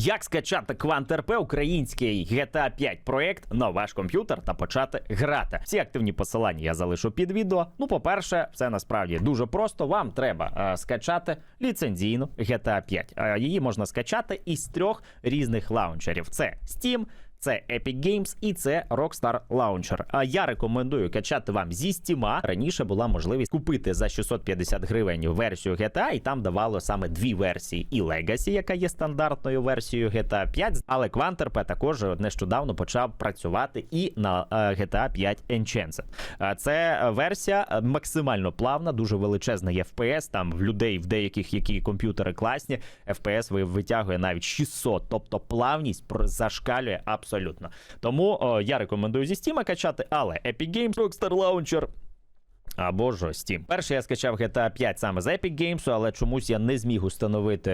Як скачати RP український GTA 5 проект на ваш комп'ютер та почати грати? Всі активні посилання я залишу під відео. Ну, по-перше, все насправді дуже просто. Вам треба е, скачати ліцензійну GTA 5. Е, її можна скачати із трьох різних лаунчерів: це Steam. Це Epic Games і це Rockstar Launcher. А я рекомендую качати вам зі Steam. Раніше була можливість купити за 650 гривень версію GTA, і там давало саме дві версії: і Legacy, яка є стандартною версією GTA 5, але Quanterp також нещодавно почав працювати і на е, GTA 5 Enchanted. Е, Це версія е, максимально плавна, дуже величезна є FPS. Там в людей в деяких які комп'ютери класні. FPS витягує навіть 600, тобто плавність зашкалює абсолютно. Тому о, я рекомендую зі Steam качати, але Epic Games, Rockstar Launcher. Або ж Steam. Перше я скачав GTA 5 саме з Epic Games, але чомусь я не зміг установити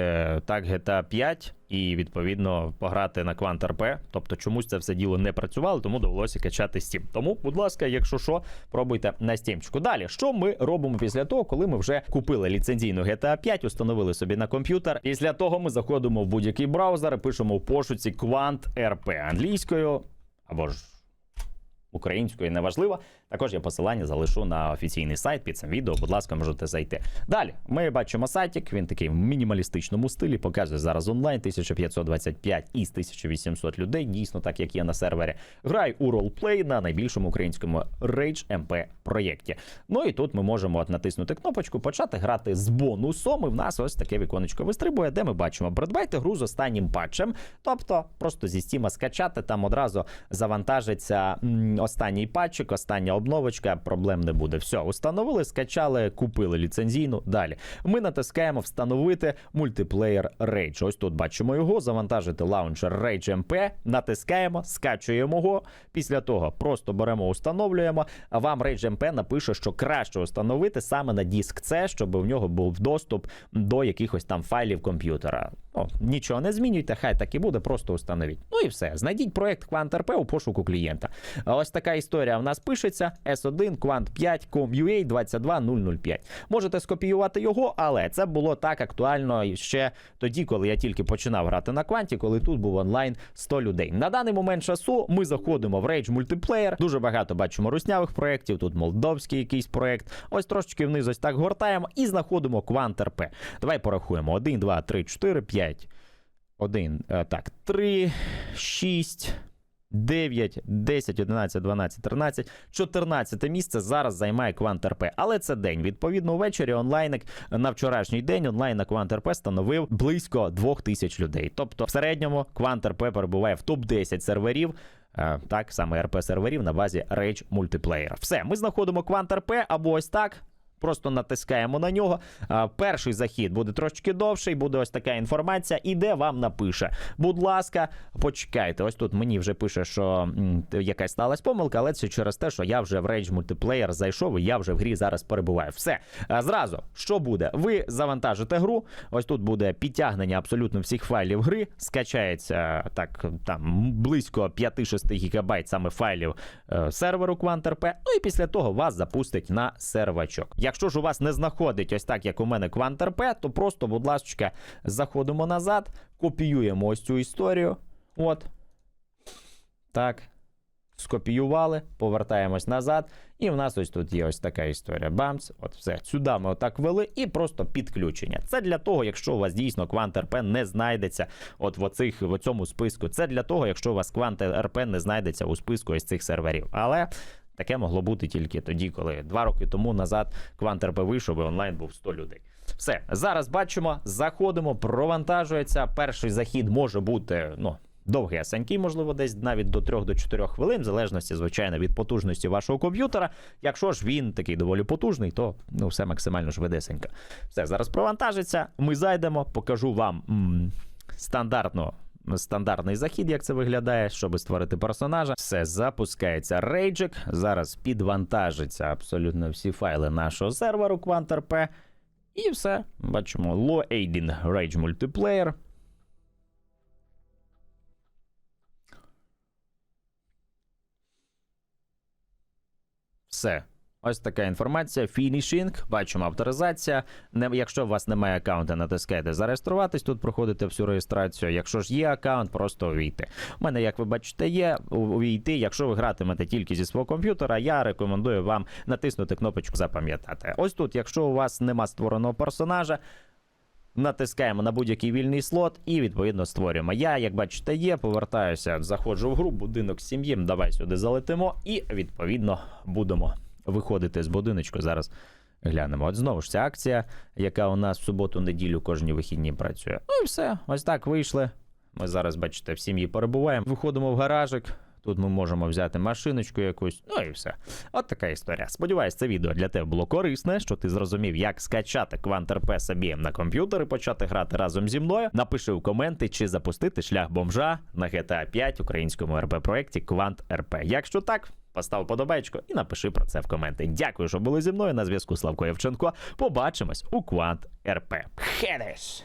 так GTA 5 і відповідно пограти на Quant RP. Тобто чомусь це все діло не працювало, тому довелося качати Steam. Тому, будь ласка, якщо що, пробуйте на Steam. Далі, що ми робимо після того, коли ми вже купили ліцензійну GTA 5, установили собі на комп'ютер. Після того ми заходимо в будь-який браузер, пишемо в пошуці Quant RP англійською або ж українською неважливо. Також я посилання залишу на офіційний сайт під цим відео. Будь ласка, можете зайти. Далі ми бачимо сайтик. Він такий в мінімалістичному стилі. Показує зараз онлайн 1525 із 1800 людей. Дійсно, так як є на сервері. Грай у ролплей на найбільшому українському Rage MP проєкті. Ну і тут ми можемо от натиснути кнопочку, почати грати з бонусом. І в нас ось таке віконечко вистрибує, де ми бачимо. Придбайте гру з останнім патчем. Тобто, просто зі Steam скачати, там одразу завантажиться останній патчик, остання обновочка, проблем не буде. Все, установили, скачали, купили ліцензійну. Далі ми натискаємо встановити мультиплеєр Rage. Ось тут бачимо його, завантажити лаунчер Rage MP, натискаємо, скачуємо його. Після того просто беремо, установлюємо. А вам Rage MP напише, що краще установити саме на диск C, щоб в нього був доступ до якихось там файлів комп'ютера. О, нічого не змінюйте, хай так і буде, просто установіть. Ну і все. Знайдіть проект Quant RP у пошуку клієнта. Ось така історія в нас пишеться: S1 Quant 5 COM.UA 22005. Можете скопіювати його, але це було так актуально ще тоді, коли я тільки починав грати на кванті, коли тут був онлайн 100 людей. На даний момент часу ми заходимо в Rage Multiplayer. Дуже багато бачимо руснявих проєктів. Тут молдовський якийсь проєкт. Ось трошечки вниз ось так гортаємо і знаходимо Quant RP. Давай порахуємо: 1, 2, 3, 4, 5. 1, е, так, 3, 6, 9, 10, 11, 12, 13, 14 місце зараз займає RP. Але це день. Відповідно, ввечері онлайник на вчорашній день онлайн на RP становив близько 2000 людей. Тобто, в середньому RP перебуває в топ-10 серверів. е, Так, саме РП серверів на базі Rage Multiplayer. Все, ми знаходимо Quant RP або ось так. Просто натискаємо на нього. Перший захід буде трошки довший, буде ось така інформація, і де вам напише. Будь ласка, почекайте. Ось тут мені вже пише, що якась сталася помилка, але це через те, що я вже в Rage Multiplayer зайшов, і я вже в грі зараз перебуваю. Все. Зразу, що буде? Ви завантажите гру. Ось тут буде підтягнення абсолютно всіх файлів гри. Скачається так, там близько 5-6 гігабайт саме файлів е, серверу QuantRP. Ну і після того вас запустить на сервачок. Якщо ж у вас не знаходить ось так, як у мене QuantRP, то просто, будь ласка, заходимо назад, копіюємо ось цю історію. От. Так. Скопіювали, повертаємось назад, і в нас ось тут є ось така історія. Бамс, от все. Сюди ми отак ввели і просто підключення. Це для того, якщо у вас дійсно QuantRP не знайдеться от в, оцих, в цьому списку. Це для того, якщо у вас QuantRP не знайдеться у списку ось цих серверів. Але таке могло бути тільки тоді, коли два роки тому назад QuantRP вийшов і онлайн був 100 людей. Все, зараз бачимо, заходимо, провантажується. Перший захід може бути, ну. Довгий асанький, можливо, десь навіть до 3-4 хвилин, в залежності, звичайно, від потужності вашого комп'ютера. Якщо ж він такий доволі потужний, то ну, все максимально швидесенько. Все, зараз провантажиться. Ми зайдемо, покажу вам м, стандартно. Стандартний захід, як це виглядає, щоб створити персонажа. Все запускається рейджик. Зараз підвантажиться абсолютно всі файли нашого серверу QuantRP. І все. Бачимо Low Aiding Rage Multiplayer. Все. Ось така інформація. Фінішінг, бачимо авторизація. Не, якщо у вас немає аккаунта, натискайте зареєструватись. Тут проходите всю реєстрацію. Якщо ж є аккаунт, просто увійти. У мене, як ви бачите, є увійти. Якщо ви гратимете тільки зі свого комп'ютера, я рекомендую вам натиснути кнопочку запам'ятати. Ось тут, якщо у вас нема створеного персонажа. Натискаємо на будь-який вільний слот і відповідно створюємо. Я, як бачите, є, повертаюся, заходжу в гру, будинок з. Давай сюди залетимо, і відповідно будемо виходити з будиночку. Зараз глянемо. От знову ж ця акція, яка у нас в суботу-неділю кожні вихідні працює. Ну і все, ось так вийшли. Ми зараз, бачите, в сім'ї перебуваємо. Виходимо в гаражик. Тут ми можемо взяти машиночку якусь, ну і все. От така історія. Сподіваюсь, це відео для тебе було корисне, що ти зрозумів, як скачати Квант-РП собі на комп'ютер і почати грати разом зі мною. Напиши у коменти, чи запустити шлях бомжа на GTA 5 українському РП проєкті Квант РП. Якщо так, постав подобайчко і напиши про це в коменти. Дякую, що були зі мною. На зв'язку Славко Євченко. Побачимось у Квант РП. Хедеш!